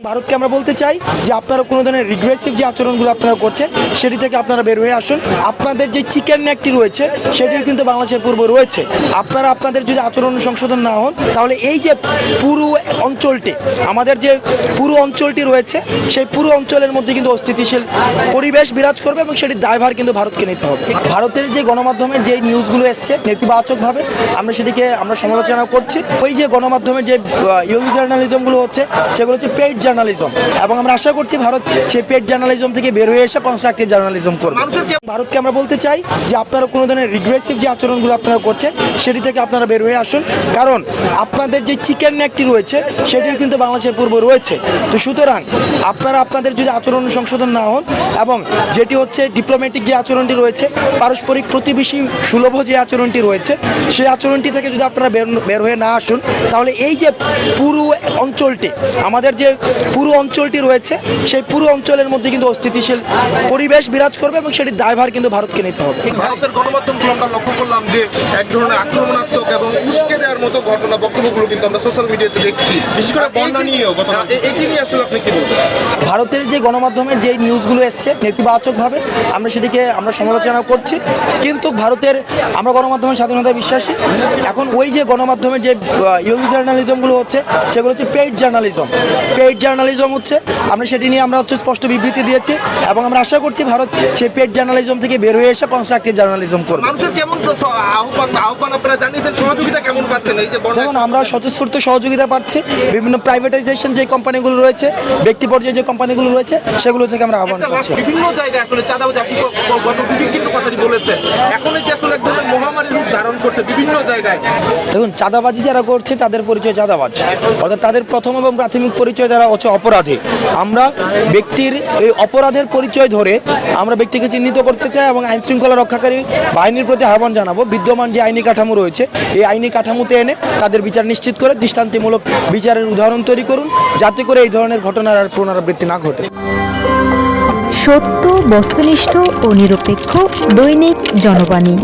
ভারতকে আমরা বলতে চাই যে আপনারা কোনো ধরনের রিগ্রেসিভ যে আচরণগুলো আপনারা করছেন, সেটি থেকে আপনারা বের হয়ে আসুন। আপনাদের যে চিকেন নেকটি রয়েছে, সেটিও কিন্তু বাংলাদেশের পূর্ব রয়েছে। আপনারা আপনাদের যদি আচরণ সংশোধন না হন, তাহলে এই যে পুরো অঞ্চলটি, আমাদের যে পুরো অঞ্চলটি রয়েছে, সেই পুরো অঞ্চলের মধ্যে কিন্তু অস্থিতিশীল পরিবেশ বিরাজ করবে এবং সেটির দায়ভার কিন্তু ভারতকে নিতে হবে। ভারতের যে গণমাধ্যমের যে নিউজগুলো এসছে, নেতিবাচকভাবে আমরা সেটিকে আমরা সমালোচনা করছি। ওই যে গণমাধ্যমের যে ইউ জার্নালিজমগুলো হচ্ছে, সেগুলো হচ্ছে পেইড জার্নালিজম এবং আমরা আশা করছি ভারত সেই পেইড জার্নালিজম থেকে বের হয়ে এসে কনস্ট্রাকটিভ জার্নালিজম করবে। ভারতকে আমরা বলতে চাই যে আপনারা কোনো ধরনের রিগ্রেসিভ যে আচরণগুলো আপনারা করছেন সেটি থেকে আপনারা বের হয়ে আসুন। কারণ আপনাদের যে চিকেন নেকটি রয়েছে সেটিও কিন্তু বাংলাদেশের পূর্ব রয়েছে। তো সুতরাং আপনারা আপনাদের যদি আচরণ সংশোধন না হন এবং যেটি হচ্ছে ডিপ্লোম্যাটিক যে আচরণটি রয়েছে পারস্পরিক প্রতিবেশী সুলভ যে আচরণটি রয়েছে সেই আচরণটি থেকে যদি আপনারা বের হয়ে না আসুন তাহলে এই যে পুরো অঞ্চলটি আমাদের যে পুরো অঞ্চলটি রয়েছে সেই পুরো অঞ্চলের মধ্যে কিন্তু অস্থিতিশীল পরিবেশ বিরাজ করবে এবং সেটির দায়ভার কিন্তু ভারতকে নিতে হবে। ভারতের গণমাধ্যমগুলো আমরা লক্ষ্য করলাম যে এক ধরনের আক্রমণাত্মক এবং উস্কে দেওয়ার মতো ঘটনা বক্তব্যগুলো কিন্তু আমরা সোশ্যাল মিডিয়াতে দেখছি। বিশেষ করে বন্যা নিয়েও এটি নিয়ে আসলে আপনি কি বলবেন? ভারতের যে গণমাধ্যমের যে নিউজগুলো এসছে নেতিবাচকভাবে আমরা সেটিকে আমরা সমালোচনা করছি কিন্তু ভারতের আমরা গণমাধ্যমের স্বাধীনতায় বিশ্বাসী। এখন ওই যে গণমাধ্যমের যে ইয়ং জার্নালিজমগুলো হচ্ছে সেগুলো হচ্ছে পেইড জার্নালিজম পেইড জার্নালিজম হচ্ছে আমরা সেটি নিয়ে আমরা হচ্ছে স্পষ্ট বিবৃতি দিয়েছি এবং আমরা আশা করছি ভারত সেই পেইড জার্নালিজম থেকে বের হয়ে এসে কনস্ট্রাকটিভ জার্নালিজম করবে। দেখুন আমরা স্বতঃস্ফূর্ত সহযোগিতা পাচ্ছি। বিভিন্ন প্রাইভেটাইজেশন যে কোম্পানিগুলো রয়েছে ব্যক্তি পর্যায়ে যে কোম্পানিগুলো রয়েছে সেগুলো থেকে আমরা আহ্বান করছি। বিভিন্ন জায়গায় আসলে চাঁদাবাজি আপনি গ- গ- গত দুদিন কিন্তু কথাটি বলেছেন। এখন এটি আসলে এক ধরনের করছে বিভিন্ন জায়গায়। দেখুন চাঁদাবাজি যারা করছে তাদের পরিচয় চাঁদাবাজ। অর্থাৎ তাদের প্রথম এবং প্রাথমিক পরিচয় তারা হচ্ছে অপরাধী। আমরা ব্যক্তির এই অপরাধের পরিচয় ধরে আমরা ব্যক্তিকে চিহ্নিত করতে চাই এবং আইন শৃঙ্খলা রক্ষাকারী বাহিনীর প্রতি আহ্বান জানাব। বিদ্যমান যে আইনি কাঠামো রয়েছে এই আইনি কাঠামোতে এনে তাদের বিচার নিশ্চিত করে দৃষ্টান্তিমূলক বিচারের উদাহরণ তৈরি করুন যাতে করে এই ধরনের ঘটনার আর পুনরাবৃত্তি না ঘটে। সত্য বস্তুনিষ্ঠ ও নিরপেক্ষ দৈনিক জনবাণী।